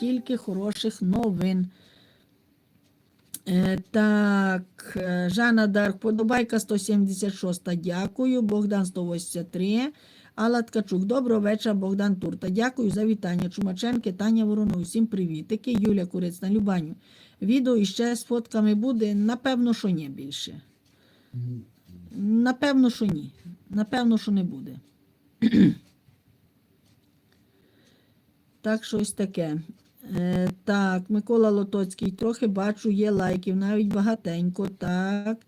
тільки хороших новин. Е, Так, е, Жанна Дарк, подобайка 176, дякую. Богдан 183. Алла Ткачук, доброго вечора, Богдан Турта. Дякую за вітання. Чумаченки, Таня Воронов, всім привітики. Юля Курицьна, Любаню. Відео іще з фотками буде? Напевно, що ні більше. Напевно, що ні. Напевно, що не буде. Так, щось таке. Е, так, Микола Лотоцький, трохи бачу, є лайків, навіть багатенько. Так.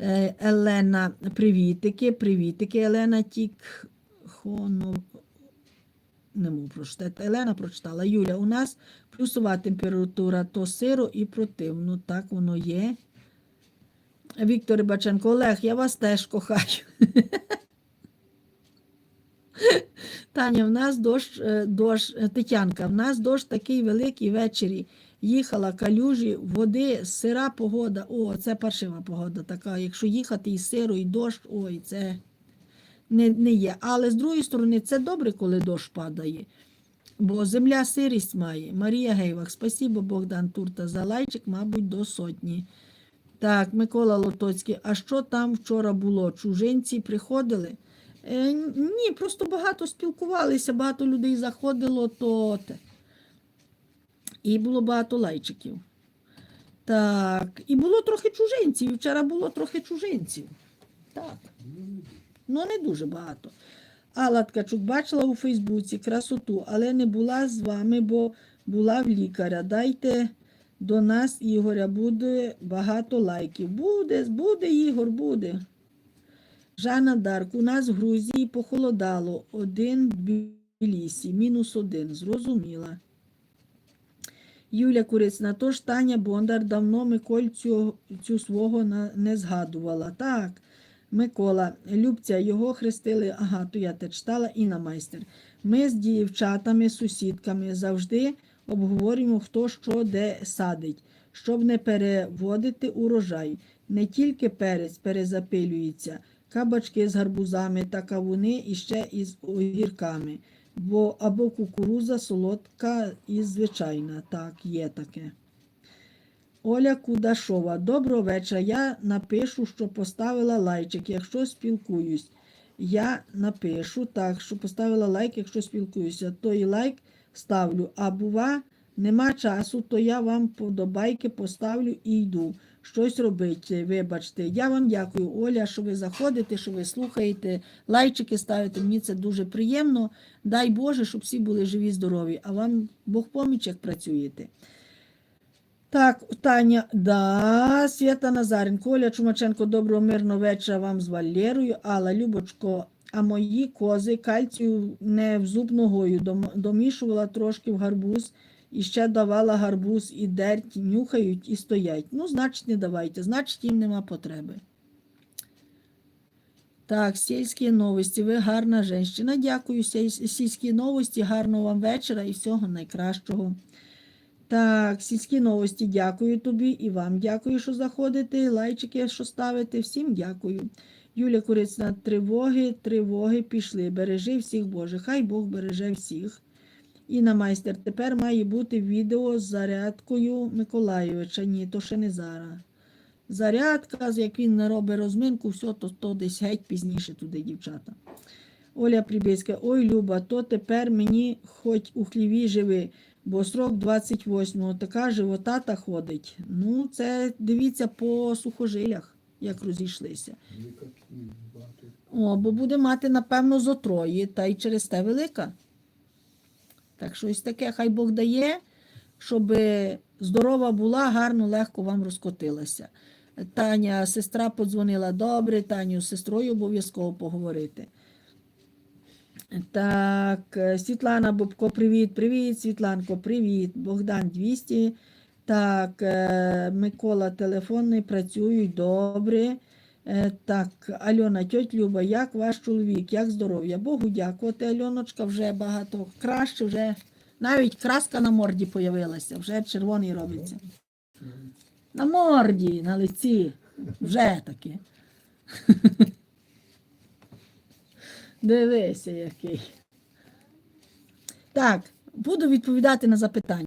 Е, Елена, привітики, привітики. Елена Тік. Хоно... Не можу прочитати. Елена прочитала. Юля, у нас плюсова температура, то сиро і противно. Так воно є. Віктор Рибаченко, Олег, я вас теж кохаю. Таня, в нас дощ, е, дощ, е, Тетянка, в нас дощ такий великий ввечері. Їхала калюжі, води, сира погода. О, це паршива погода така. Якщо їхати і сиро, і дощ, ой, це не, не є. Але з другої сторони, це добре, коли дощ падає. Бо земля сирість має. Марія Гейвах, спасибо, Богдан Турта, за лайчик, мабуть, до сотні. Так, Микола Лотоцький, а що там вчора було? Чужинці приходили? Е, ні, просто багато спілкувалися, багато людей заходило, то те. І було багато лайчиків. Так, і було трохи чужинців. Вчора було трохи чужинців. Так. Ну, не дуже багато. Алла Ткачук бачила у Фейсбуці красоту, але не була з вами, бо була в лікаря. Дайте до нас, Ігоря, буде багато лайків. Буде, буде, Ігор, буде. Жанна Дарк, у нас в Грузії похолодало. Один Тбілісі, мінус один. Зрозуміла. Юля Курицьна, тож Таня Бондар давно Микольцю цю свого на- не згадувала. Так, Микола, Любця, його хрестили, ага, то я те читала, Інна майстер. Ми з дівчатами, сусідками завжди обговорюємо, хто що де садить, щоб не переводити урожай. Не тільки перець перезапилюється, кабачки з гарбузами та кавуни і із огірками. Бо або кукуруза солодка і звичайна. Так, є таке. Оля Кудашова. Доброго вечора. Я напишу, що поставила лайчик, якщо спілкуюсь. Я напишу так, що поставила лайк, якщо спілкуюся. Той лайк ставлю. А бува, нема часу, то я вам подобайки поставлю і йду. Щось робити, вибачте. Я вам дякую, Оля, що ви заходите, що ви слухаєте, лайчики ставите. Мені це дуже приємно. Дай Боже, щоб всі були живі, здорові, а вам Бог поміч, як працюєте. Так, Таня, да, Свята Назаренко, Оля Чумаченко, доброго мирного вечора вам з Валерою. Алла, Любочко, а мої кози кальцію не в зуб ногою, домішувала трошки в гарбуз і ще давала гарбуз і дерть, нюхають і стоять. Ну, значить, не давайте, значить, їм нема потреби. Так, сільські новості. Ви гарна жінка. Дякую, сільські новості, гарного вам вечора і всього найкращого. Так, сільські новості, дякую тобі і вам дякую, що заходите. Лайчики, що ставите. Всім дякую. Юля Курицьна, тривоги, тривоги пішли. Бережи всіх Боже. Хай Бог береже всіх. Інна майстер, тепер має бути відео з зарядкою Миколайовича. Ні, то ще не зараз. Зарядка, як він не робить розминку, все, то, то десь геть пізніше туди, дівчата. Оля Прибиська, ой, Люба, то тепер мені хоч у хліві живи, бо срок 28-го, така животата ходить. Ну, це дивіться по сухожилях, як розійшлися. О, бо буде мати, напевно, зотрої, та й через те велика. Так що ось таке, хай Бог дає, щоб здорова була, гарно, легко вам розкотилася. Таня, сестра подзвонила добре, Таню з сестрою обов'язково поговорити. Так, Світлана Бобко, привіт, привіт, Світланко, привіт. Богдан 200. Так, е, Микола телефонний, працюють добре. Е, Так, Альона, тьоть Люба, як ваш чоловік, як здоров'я? Богу дякувати, Альоночка, вже багато краще, вже навіть краска на морді появилася, вже червоний робиться. На морді, на лиці, вже таке. Дивися, який. Так, буду відповідати на запитання.